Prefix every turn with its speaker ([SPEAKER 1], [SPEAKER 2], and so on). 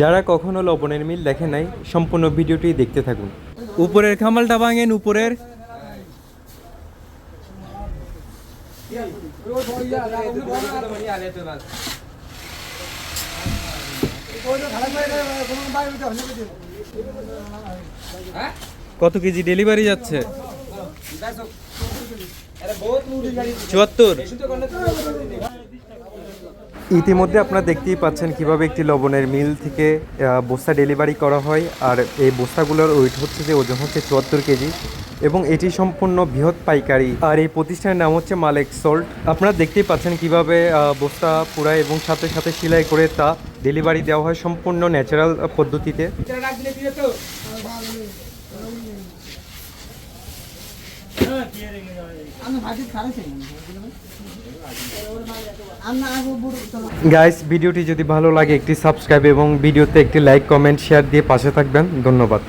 [SPEAKER 1] যারা কখনো লবণের মিল দেখে নাই, সম্পূর্ণ ভিডিওটি দেখতে থাকুন।
[SPEAKER 2] উপরের খামালটা ভাঙেন, উপরের। কত কেজি ডেলিভারি যাচ্ছে? চুয়াত্তর।
[SPEAKER 1] ইতিমধ্যে আপনারা দেখতেই পাচ্ছেন কীভাবে একটি লবণের মিল থেকে বস্তা ডেলিভারি করা হয়। আর এই বস্তাগুলোর ওয়েট হচ্ছে যে ওজন হচ্ছে চুয়াত্তর কেজি এবং এটি সম্পূর্ণ বৃহৎ পাইকারি। আর এই প্রতিষ্ঠানের নাম হচ্ছে মালেক সল্ট। আপনারা দেখতেই পাচ্ছেন কীভাবে বস্তা পুরায় এবং সাথে সাথে সেলাই করে তা ডেলিভারি দেওয়া হয় সম্পূর্ণ ন্যাচারাল পদ্ধতিতে। গাইস ভিডিওটি যদি ভালো লাগে, একটি সাবস্ক্রাইব এবং ভিডিওতে একটি লাইক কমেন্ট শেয়ার দিয়ে পাশে থাকবেন। ধন্যবাদ।